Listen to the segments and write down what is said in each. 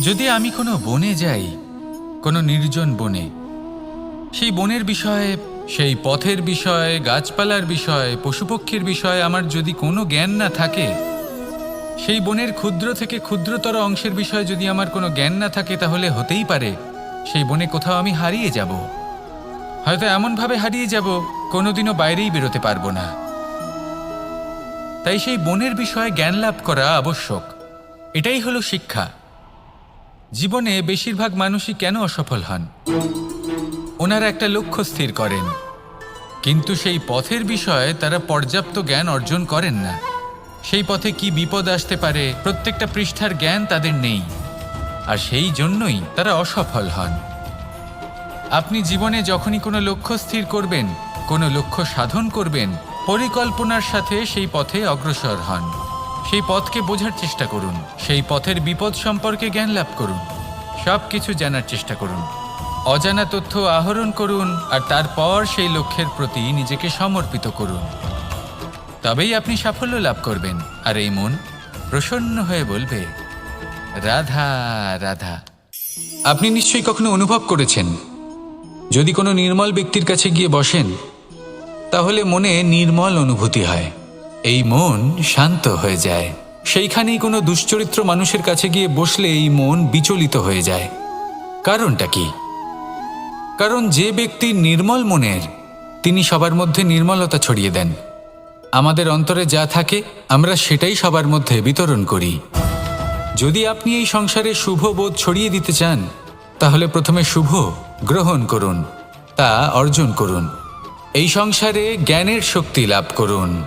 যদি আমি কোনো বনে যাই, কোনো নির্জন বনে, সেই বনের বিষয়ে, সেই পথের বিষয়ে, গাছপালার বিষয়ে, পশুপক্ষীর বিষয়ে আমার যদি কোনো জ্ঞান না থাকে, সেই বনের ক্ষুদ্র থেকে ক্ষুদ্রতর অংশের বিষয়ে যদি আমার কোনো জ্ঞান না থাকে, তাহলে হতেই পারে, সেই বনে কোথাও আমি হারিয়ে যাব। হয়তো এমনভাবে হারিয়ে যাব, কোনোদিনও বাইরেই বেরোতে পারব না। তাই সেই বনের বিষয়ে জ্ঞান লাভ করা আবশ্যক। এটাই হলো শিক্ষা। জীবনে বেশিরভাগ মানুষই কেন অসফল হন? ওনারা একটা লক্ষ্য স্থির করেন। কিন্তু সেই পথের বিষয়ে তারা পর্যাপ্ত জ্ঞান অর্জন করেন না। সেই পথে কি বিপদ আসতে পারে, প্রত্যেকটা পৃষ্ঠার জ্ঞান তাদের নেই। আর সেই জন্যই তারা অসফল হন। আপনি জীবনে যখনই কোনো লক্ষ্য স্থির করবেন, কোনো লক্ষ্য সাধন করবেন, পরিকল্পনার সাথে সেই পথে অগ্রসর হন। সেই পথকে বোঝার চেষ্টা করুন। সেই পথের বিপদ সম্পর্কে জ্ঞান লাভ করুন। সব কিছু জানার চেষ্টা করুন। অজানা তথ্য আহরণ করুন আর তারপর সেই লক্ষ্যের প্রতি নিজেকে সমর্পিত করুন। তবেই আপনি সাফল্য লাভ করবেন। আর এই মন প্রসন্ন হয়ে বলবে, রাধা রাধা। আপনি নিশ্চয়ই কখনো অনুভব করেছেন, যদি কোনো নির্মল ব্যক্তির কাছে গিয়ে বসেন, তাহলে মনে নির্মল অনুভূতি হয়। এই মন শান্ত হয়ে যায়। সেইখানেই কোনো দুশ্চরিত্র মানুষের কাছে গিয়ে বসলে এই মন বিচলিত হয়ে যায়। কারণটা কি? কারণ যে ব্যক্তি নির্মল মনের, তিনি সবার মধ্যে নির্মলতা ছড়িয়ে দেন। আমাদের অন্তরে যা থাকে, আমরা সেটাই সবার মধ্যে বিতরণ করি। যদি আপনি এই সংসারে শুভ বোধ ছড়িয়ে দিতে চান, তাহলে প্রথমে শুভ গ্রহণ করুন, তা অর্জন করুন। এই সংসারে জ্ঞানের শক্তি লাভ করুন।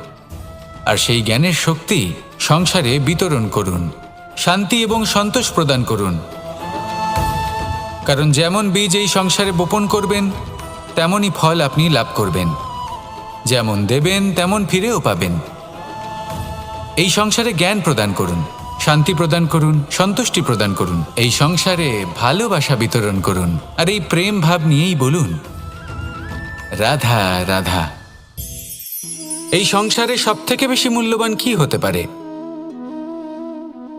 আর সেই জ্ঞানের শক্তি সংসারে বিতরণ করুন, শান্তি এবং সন্তোষ প্রদান করুন। কারণ যেমন বীজ এই সংসারে বপন করবেন, তেমনই ফল আপনি লাভ করবেন। যেমন দেবেন, তেমন ফিরেও পাবেন। এই সংসারে জ্ঞান প্রদান করুন, শান্তি প্রদান করুন, সন্তুষ্টি প্রদান করুন, এই সংসারে ভালোবাসা বিতরণ করুন। আর এই প্রেম ভাব নিয়েই বলুন, রাধা রাধা। এই সংসারে সব থেকে বেশি মূল্যবান কি হতে পারে?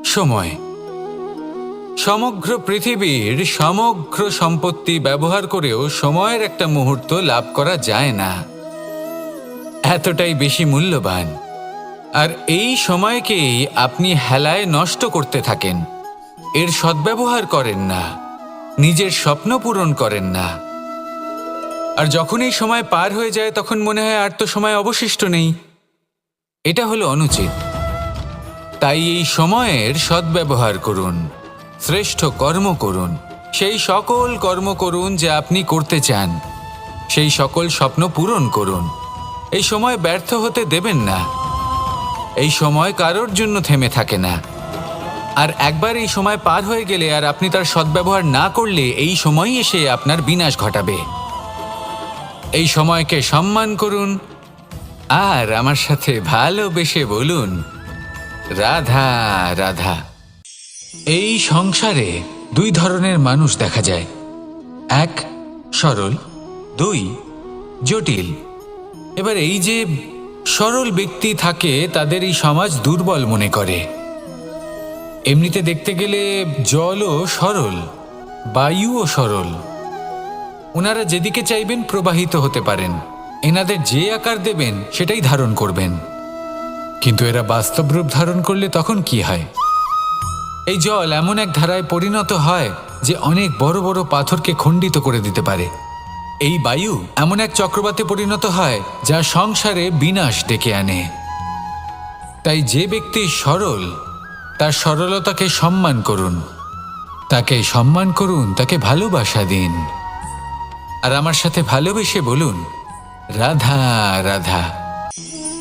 সময়। সমগ্র পৃথিবীর সমগ্র সম্পত্তি ব্যবহার করেও সময়ের একটা মুহূর্ত লাভ করা যায় না। এতটাই বেশি মূল্যবান। আর এই সময়কেই আপনি হেলায় নষ্ট করতে থাকেন। এর সদ্ব্যবহার করেন না। নিজের স্বপ্ন পূরণ করেন না। আর যখন এই সময় পার হয়ে যায়, তখন মনে হয় আর তো সময় অবশিষ্ট নেই। এটা হলো অনুচিত। তাই এই সময়ের সদ্ব্যবহার করুন, শ্রেষ্ঠ কর্ম করুন, সেই সকল কর্ম করুন যে আপনি করতে চান, সেই সকল স্বপ্ন পূরণ করুন। এই সময় ব্যর্থ হতে দেবেন না। এই সময় কারোর জন্য থেমে থাকে না। আর একবার এই সময় পার হয়ে গেলে আর আপনি তার সদ্ব্যবহার না করলে এই সময়ই এসে আপনার বিনাশ ঘটাবে। এই সময়কে সম্মান করুন আর আমার সাথে ভালোবেসে বলুন, রাধা রাধা। এই সংসারে দুই ধরনের মানুষ দেখা যায়। এক, সরল, দুই, জটিল। এবার এই যে সরল ব্যক্তি থাকে তাদের এই সমাজ দুর্বল মনে করে। এমনিতে দেখতে গেলে জলও সরল, বায়ুও সরল। ওনারা যেদিকে চাইবেন প্রবাহিত হতে পারেন। এনাদের যে আকার দেবেন, সেটাই ধারণ করবেন। কিন্তু এরা বাস্তব রূপ ধারণ করলে তখন কি হয়? এই জল এমন এক ধারায় পরিণত হয় যে অনেক বড় বড় পাথরকে খণ্ডিত করে দিতে পারে। এই বায়ু এমন এক চক্রবাতে পরিণত হয় যা সংসারে বিনাশ ডেকে আনে। তাই যে ব্যক্তি সরল, তার সরলতাকে সম্মান করুন। তাকে সম্মান করুন, তাকে ভালোবাসা দিন। আর আমার সাথে ভালোবেসে বলুন, রাধা রাধা।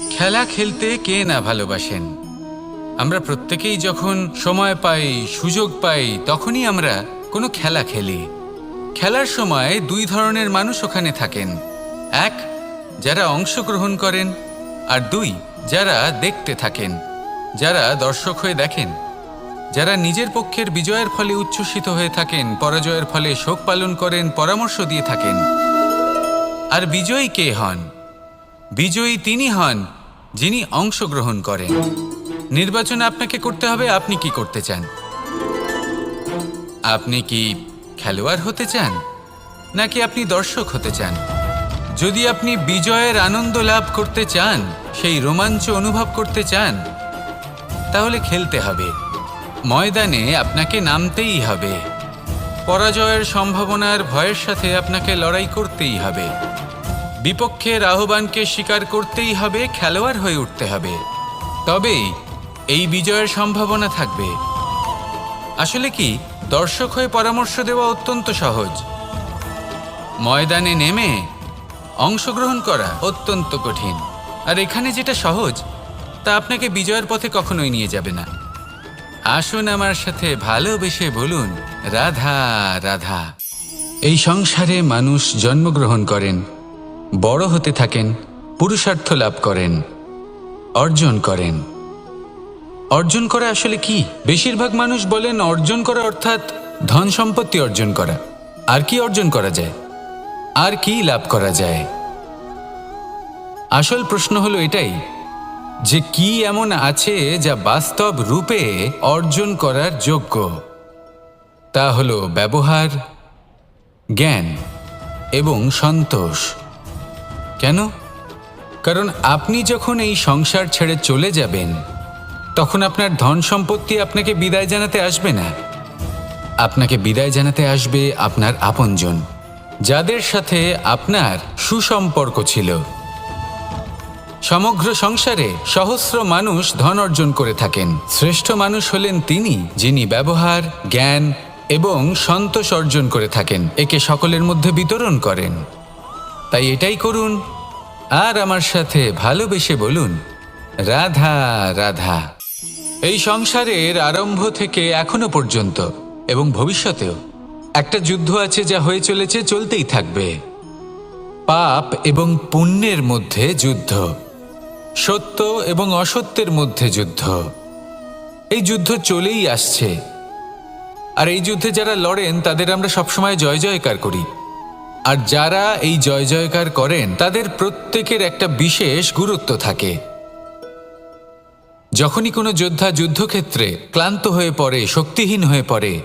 খেলা খেলতে কে না ভালোবাসেন? আমরা প্রত্যেকেই যখন সময় পাই, সুযোগ পাই, তখনই আমরা কোনো খেলা খেলি। খেলার সময় দুই ধরনের মানুষ ওখানে থাকেন। এক, যারা অংশগ্রহণ করেন, আর দুই, যারা দেখতে থাকেন, যারা দর্শক হয়ে দেখেন। যারা নিজের পক্ষের বিজয়ের ফলে উচ্ছ্বসিত হয়ে থাকেন, পরাজয়ের ফলে শোক পালন করেন, পরামর্শ দিয়ে থাকেন। আর বিজয়ী কে হন? বিজয়ী তিনি হন যিনি অংশগ্রহণ করেন। নির্বাচন আপনাকে করতে হবে, আপনি কি করতে চান? আপনি কি খেলোয়াড় হতে চান? নাকি আপনি দর্শক হতে চান? যদি আপনি বিজয়ের আনন্দ লাভ করতে চান, সেই রোমাঞ্চ অনুভব করতে চান, তাহলে খেলতে হবে। ময়দানে আপনাকে নামতেই হবে। পরাজয়ের সম্ভাবনার ভয়ের সাথে আপনাকে লড়াই করতেই হবে। বিপক্ষের আহ্বানকে স্বীকার করতেই হবে, খেলোয়াড় হয়ে উঠতে হবে। তবেই এই বিজয়ের সম্ভাবনা থাকবে। আসলে কি, দর্শক হয়ে পরামর্শ দেওয়া অত্যন্ত সহজ। ময়দানে নেমে অংশগ্রহণ করা অত্যন্ত কঠিন। আর এখানে যেটা সহজ, তা আপনাকে বিজয়ের পথে কখনোই নিয়ে যাবে না। আসুন আমার সাথে ভালোবেসে বলুন, রাধা রাধা। এই সংসারে মানুষ জন্মগ্রহণ করেন, বড় হতে থাকেন, পুরুষার্থ লাভ করেন, অর্জন করেন। অর্জন করা আসলে কি? বেশিরভাগ মানুষ বলেন অর্জন করা অর্থাৎ ধন সম্পত্তি অর্জন করা। আর কি অর্জন করা যায়? আর কি লাভ করা যায়? আসল প্রশ্ন হলো এটাই যে কি এমন আছে যা বাস্তব রূপে অর্জন করার যোগ্য? তা হল ব্যবহার, জ্ঞান এবং সন্তোষ। কেন? কারণ আপনি যখন এই সংসার ছেড়ে চলে যাবেন, তখন আপনার ধন সম্পত্তি আপনাকে বিদায় জানাতে আসবে না। আপনাকে বিদায় জানাতে আসবে আপনার আপনজন, যাদের সাথে আপনার সুসম্পর্ক ছিল। সমগ্র সংসারে সহস্র মানুষ ধন অর্জন করে থাকেন। শ্রেষ্ঠ মানুষ হলেন তিনি, যিনি ব্যবহার, জ্ঞান এবং সন্তোষ অর্জন করে থাকেন। একে সকলের মধ্যে বিতরণ করেন। তাই এটাই করুন। আর আমার সাথে ভালোবেসে বলুন, রাধা রাধা। এই সংসারের আরম্ভ থেকে এখনও পর্যন্ত এবং ভবিষ্যতেও একটা যুদ্ধ আছে যা হয়ে চলেছে, চলতেই থাকবে। পাপ এবং পুণ্যের মধ্যে যুদ্ধ। সত্য এবং অসত্যের মধ্যে যুদ্ধ। এই যুদ্ধ চলেই আসছে। আর এই যুদ্ধে যারা লড়েন, তাদের আমরা সবসময় জয় জয়কার করি। আর যারা এই জয় জয়কার করেন, তাদের প্রত্যেকের একটা বিশেষ গুরুত্ব থাকে। যখনই কোনো যোদ্ধা যুদ্ধক্ষেত্রে ক্লান্ত হয়ে পড়ে, শক্তিহীন হয়ে পড়ে,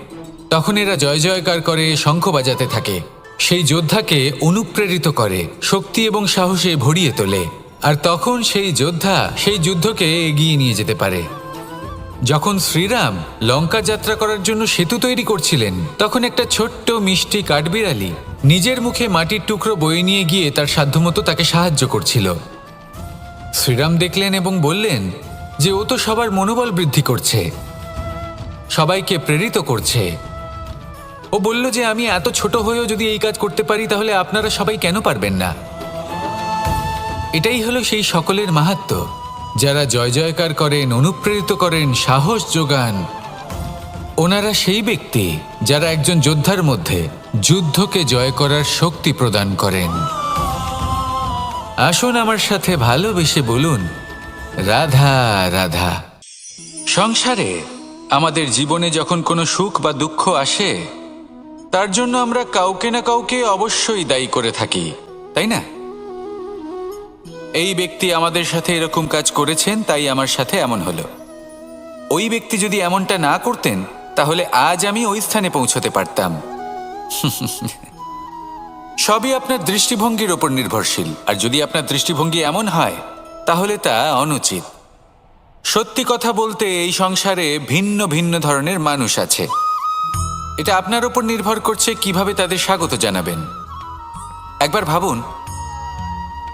তখন এরা জয় জয়কার করে শঙ্খ বাজাতে থাকে। সেই যোদ্ধাকে অনুপ্রেরিত করে, শক্তি এবং সাহসে ভরিয়ে তোলে। আর তখন সেই যোদ্ধা সেই যুদ্ধকে এগিয়ে নিয়ে যেতে পারে। যখন শ্রীরাম লঙ্কা যাত্রা করার জন্য সেতু তৈরি করছিলেন, তখন একটা ছোট্ট মিষ্টি কাঠবিড়ালি নিজের মুখে মাটির টুকরো বয়ে নিয়ে গিয়ে তার সাধ্যমতো তাকে সাহায্য করছিল। শ্রীরাম দেখলেন এবং বললেন যে, ও তো সবার মনোবল বৃদ্ধি করছে, সবাইকে প্রেরিত করছে। ও বলল যে, আমি এত ছোট হয়েও যদি এই কাজ করতে পারি, তাহলে আপনারা সবাই কেন পারবেন না এটাই হলো সেই সকলের মাহাত্ম। যারা জয় জয়কার করেন, অনুপ্রেরিত করেন, সাহস যোগান, ওনারা সেই ব্যক্তি যারা একজন যোদ্ধার মধ্যে যুদ্ধকে জয় করার শক্তি প্রদান করেন। আসুন আমার সাথে ভালোবেসে বলুন, রাধা রাধা। সংসারে আমাদের জীবনে যখন কোনো সুখ বা দুঃখ আসে, তার জন্য আমরা কাউকে না কাউকে অবশ্যই দায়ী করে থাকি, তাই না? এই ব্যক্তি আমাদের সাথে এরকম কাজ করেছেন, তাই আমার সাথে এমন হলো। ওই ব্যক্তি যদি এমনটা না করতেন, তাহলে আজ আমি ওই স্থানে পৌঁছতে পারতাম। সবই আপনার দৃষ্টিভঙ্গির ওপর নির্ভরশীল, আর যদি আপনার দৃষ্টিভঙ্গি এমন হয়, তাহলে তা অনুচিত। সত্যি কথা বলতে, এই সংসারে ভিন্ন ভিন্ন ধরনের মানুষ আছে। এটা আপনার ওপর নির্ভর করছে কীভাবে তাদের স্বাগত জানাবেন। একবার ভাবুন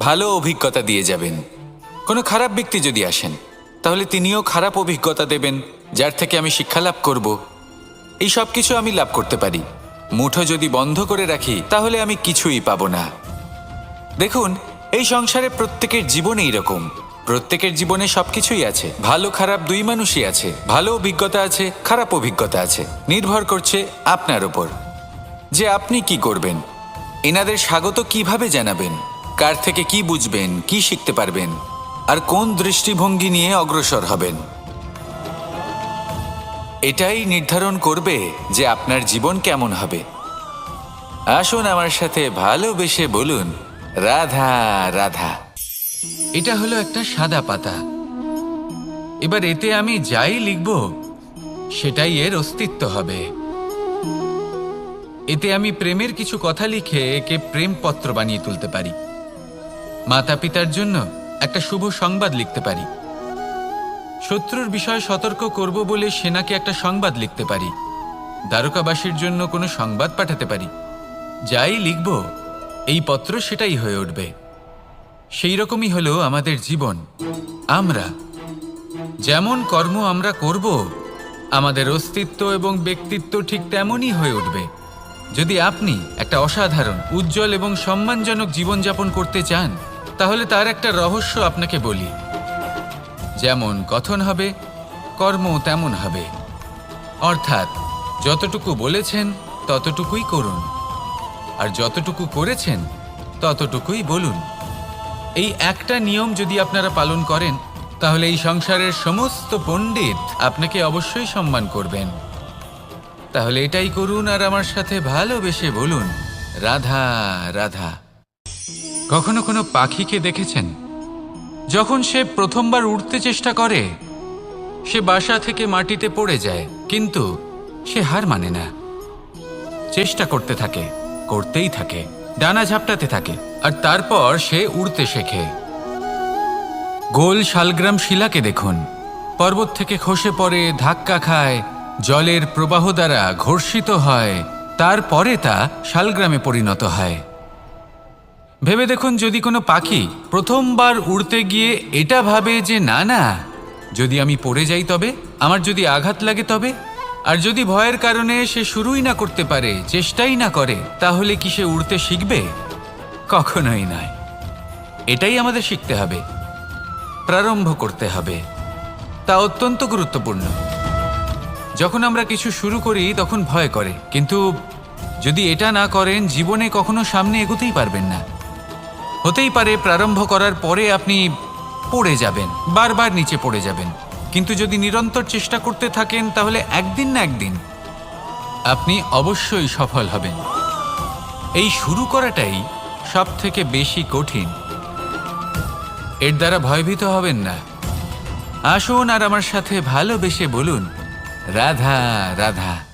ভালো অভিজ্ঞতা দিয়ে যাবেন। কোনো খারাপ ব্যক্তি যদি আসেন, তাহলে তিনিও খারাপ অভিজ্ঞতা দেবেন, যার থেকে আমি শিক্ষা লাভ করব। এই সব কিছু আমি লাভ করতে পারি। মুঠো যদি বন্ধ করে রাখি, তাহলে আমি কিছুই পাবো না। দেখুন, এই সংসারে প্রত্যেকের জীবনে এইরকম প্রত্যেকের জীবনে সবকিছুই আছে। ভালো, খারাপ দুই মানুষই আছে। ভালো অভিজ্ঞতা আছে, খারাপ অভিজ্ঞতা আছে। নির্ভর করছে আপনার উপর। যে আপনি কি করবেন? এনাদের স্বাগত কীভাবে জানাবেন? কার থেকে কি বুঝবেন, কি শিখতে পারবেন, আর কোন দৃষ্টিভঙ্গি নিয়ে অগ্রসর হবেন? এটাই নির্ধারণ করবে যে আপনার জীবন কেমন হবে। আসুন আমার সাথে ভালোবেসে বলুন, রাধা রাধা। এটা হলো একটা সাদা পাতা। এবার এতে আমি যাই লিখব, সেটাই এর অস্তিত্ব হবে। এতে আমি প্রেমের কিছু কথা লিখে একে প্রেমপত্র বানিয়ে তুলতে পারি। মাতা পিতার জন্য একটা শুভ সংবাদ লিখতে পারি। শত্রুর বিষয়ে সতর্ক করব বলে সেনাকে একটা সংবাদ লিখতে পারি। দ্বারকাবাসীর জন্য কোনো সংবাদ পাঠাতে পারি। যাই লিখব, এই পত্র সেটাই হয়ে উঠবে। সেই রকমই হলো আমাদের জীবন। আমরা, যেমন কর্ম আমরা করব, আমাদের অস্তিত্ব এবং ব্যক্তিত্ব ঠিক তেমনই হয়ে উঠবে। যদি আপনি একটা অসাধারণ, উজ্জ্বল এবং সম্মানজনক জীবনযাপন করতে চান তাহলে তার একটা রহস্য আপনাকে বলি। যেমন কথন হবে কর্ম তেমন হবে। অর্থাৎ, যতটুকু বলেছেন, ততটুকুই করুন। আর যতটুকু করেছেন, ততটুকুই বলুন। এই একটা নিয়ম যদি আপনারা পালন করেন, তাহলে এই সংসারের সমস্ত পণ্ডিত আপনাকে অবশ্যই সম্মান করবেন। তাহলে এটাই করুন আর আমার সাথে ভালোবেসে বলুন, রাধা রাধা। কখনো কোনো পাখিকে দেখেছেন? যখন সে প্রথমবার উঠতে চেষ্টা করে, সে বাসা থেকে মাটিতে পড়ে যায়, কিন্তু সে হার মানে না। চেষ্টা করতে থাকে, করতেই থাকে, ডানা ঝাপটাতে থাকে, আর তারপর সে উড়তে শেখে। গোল শালগ্রাম শিলাকে দেখুন। পর্বত থেকে খসে পড়ে, ধাক্কা খায়, জলের প্রবাহ দ্বারা ঘর্ষিত হয়, তারপরে তা শালগ্রামে পরিণত হয়। ভেবে দেখুন যদি কোনো পাখি প্রথমবার উড়তে গিয়ে এটা ভাবে যে না না, যদি আমি পড়ে যাই তবে, আমার যদি আঘাত লাগে তবে, আর যদি ভয়ের কারণে সে শুরুই না করতে পারে, চেষ্টাই না করে, তাহলে কি সে উড়তে শিখবে? কখনোই নয়। এটাই আমাদের শিখতে হবে। প্রারম্ভ করতে হবে। তা অত্যন্ত গুরুত্বপূর্ণ। যখন আমরা কিছু শুরু করি, তখন ভয় করে। কিন্তু যদি এটা না করেন, জীবনে কখনো সামনে এগোতেই পারবেন না। হতেই পারে প্রারম্ভ করার পরে আপনি পড়ে যাবেন, বারবার নিচে পড়ে যাবেন। কিন্তু যদি নিরন্তর চেষ্টা করতে থাকেন, তাহলে একদিন না একদিন আপনি অবশ্যই সফল হবেন। এই শুরু করাটাই সব থেকে বেশি কঠিন। এর দ্বারা ভয়ভীত হবেন না। আসুন আর আমার সাথে ভালোবেসে বলুন, রাধা রাধা।